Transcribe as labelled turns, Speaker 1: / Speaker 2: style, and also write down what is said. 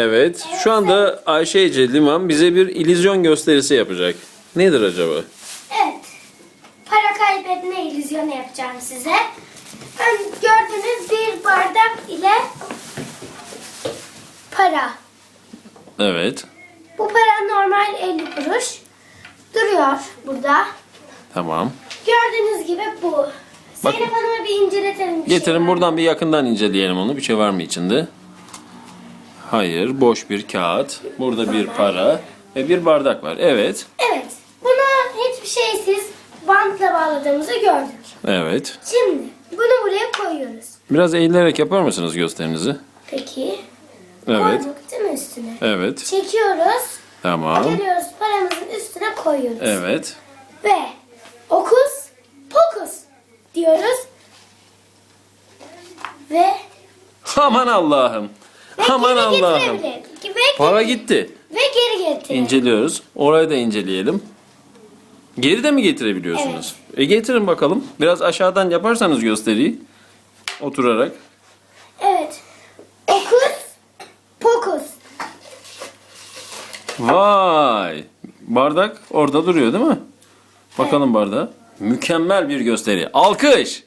Speaker 1: Evet. Şu anda Ayşe Ece Liman bize bir illüzyon gösterisi yapacak. Nedir acaba?
Speaker 2: Evet. Para kaybetme illüzyonu yapacağım size. Ön, gördüğünüz bir bardak ile para.
Speaker 1: Evet.
Speaker 2: Bu para normal 50 kuruş. Duruyor burada.
Speaker 1: Tamam.
Speaker 2: Gördüğünüz gibi bu.
Speaker 1: Bak-
Speaker 2: Zeynep Hanım'a bir inceletelim. bir şey
Speaker 1: Getirin
Speaker 2: var.
Speaker 1: buradan bir yakından inceleyelim onu. Bir şey var mı içinde? Hayır. Boş bir kağıt. Burada bir para ve bir bardak var. Evet.
Speaker 2: Evet. Buna hiçbir şeysiz bantla bağladığımızı gördük.
Speaker 1: Evet.
Speaker 2: Şimdi bunu buraya koyuyoruz.
Speaker 1: Biraz eğilerek yapar mısınız gösterinizi?
Speaker 2: Peki.
Speaker 1: Evet.
Speaker 2: Koyduk değil mi üstüne?
Speaker 1: Evet.
Speaker 2: Çekiyoruz.
Speaker 1: Tamam.
Speaker 2: Geliyoruz paramızın üstüne koyuyoruz.
Speaker 1: Evet.
Speaker 2: Ve okus pokus diyoruz. Ve
Speaker 1: Aman Allah'ım. Aman Allah'ım.
Speaker 2: getirebilir. Ve,
Speaker 1: Para gitti.
Speaker 2: ve geri getir.
Speaker 1: İnceliyoruz. Orayı da inceleyelim. Geri de mi getirebiliyorsunuz? E getirin bakalım. Biraz aşağıdan yaparsanız gösteriyi. Oturarak.
Speaker 2: Evet. Okus pokus.
Speaker 1: Vay! Bardak orada duruyor değil mi? Bakalım bardağa. Mükemmel bir gösteri. Alkış!